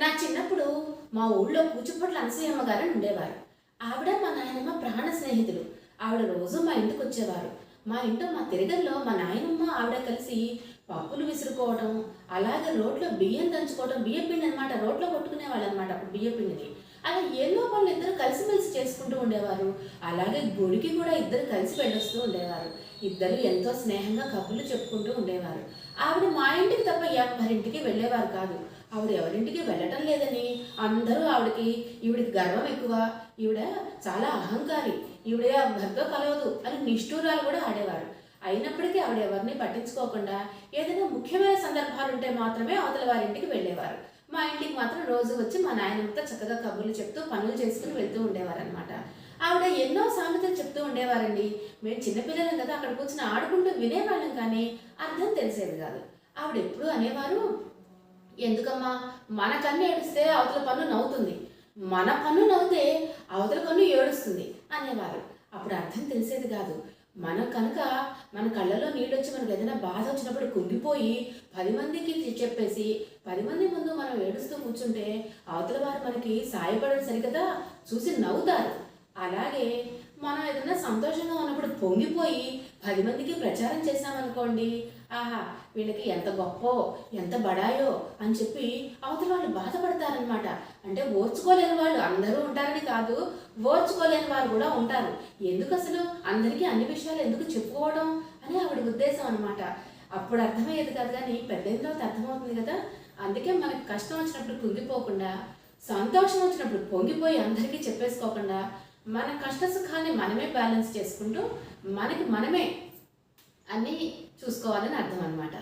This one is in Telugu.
నా చిన్నప్పుడు మా ఊళ్ళో కూచిపట్ల అనసూయమ్మ గారు ఉండేవారు. ఆవిడ మా నాయనమ్మ ప్రాణ స్నేహితులు. ఆవిడ రోజు మా ఇంటికి వచ్చేవారు. మా ఇంట్లో మా తిరగల్లో మా నాయనమ్మ ఆవిడ కలిసి పప్పులు విసురుకోవడం అలాగే రోడ్లో బియ్యం దంచుకోవడం బియ్య పిండి అనమాట రోడ్లో కొట్టుకునే వాళ్ళు అనమాట అప్పుడు బియ్య పిండిని. అలా ఎన్నో పనులు ఇద్దరు కలిసిమెలిసి చేసుకుంటూ ఉండేవారు. అలాగే గుడికి కూడా ఇద్దరు కలిసి వెళ్ళొస్తూ ఉండేవారు. ఇద్దరు ఎంతో స్నేహంగా కబుర్లు చెప్పుకుంటూ ఉండేవారు. ఆవిడ మా ఇంటికి తప్ప ఎవరింటికి వెళ్ళేవారు కాదు. ఆవిడ ఎవరింటికి వెళ్ళటం లేదని అందరూ ఆవిడకి ఈవిడికి గర్వం ఎక్కువ. ఈవిడ చాలా అహంకారి. ఈవిడ భర్త కలవదు అని నిష్ఠూరాలు కూడా ఆడేవారు. అయినప్పటికీ ఆవిడ ఎవరిని పట్టించుకోకుండా ఏదైనా ముఖ్యమైన సందర్భాలు ఉంటే మాత్రమే అవతల వారింటికి వెళ్ళేవారు. మా ఇంటికి మాత్రం రోజు వచ్చి మా నాయనమ్మతో చక్కగా కబుర్లు చెప్తూ పనులు చేసుకుని వెళ్తూ ఉండేవారనమాట ఆవిడ ఎన్నో సామెతలు చెప్తూ ఉండేవారండి. మేము చిన్నపిల్లలం కదా అక్కడ కూర్చుని ఆడుకుంటూ వినేవాళ్ళం కానీ అర్థం తెలిసేది కాదు. ఆవిడ ఎప్పుడు అనేవారు ఎందుకమ్మా మన కన్ను ఏడిస్తే అవతల పన్ను నవ్వుతుంది. మన పన్ను నవ్వుతే అవతల పన్ను ఏడుస్తుంది అనేవారు. అప్పుడు అర్థం తెలిసేది కాదు. మనం కనుక మన కళ్ళలో నీళ్ళు వచ్చి మనకు ఏదైనా బాధ వచ్చినప్పుడు కుంగిపోయి పది మందికి చెప్పేసి పది మంది ముందు మనం ఏడుస్తూ కూర్చుంటే అవతల వారు మనకి సాయపడరు సరికదా? చూసి నవ్వుతారు. అలాగే మనం ఏదైనా సంతోషంగా ఉన్నప్పుడు పొంగిపోయి పది మందికి ప్రచారం చేశామనుకోండి ఆహా వీళ్ళకి ఎంత గొప్పో ఎంత బడాయో అని చెప్పి అవతల వాళ్ళు బాధపడతారనమాట అంటే ఓర్చుకోలేని వాళ్ళు అందరూ ఉంటారని కాదు ఓర్చుకోలేని వారు కూడా ఉంటారు. ఎందుకు అసలు? అందరికీ అన్ని విషయాలు ఎందుకు చెప్పుకోవడం అని ఆవిడ ఉద్దేశం అనమాట అప్పుడు అర్థమయ్యేది కాదు కానీ పెద్దయిన తర్వాత అర్థమవుతుంది కదా. అందుకే మనకు కష్టం వచ్చినప్పుడు కుంగిపోకుండా సంతోషం వచ్చినప్పుడు పొంగిపోయి అందరికీ చెప్పేసుకోకుండా మన కష్ట సుఖాన్ని మనమే బ్యాలెన్స్ చేసుకుంటూ మనకి మనమే అన్నీ చూసుకోవాలని అర్థం అనమాట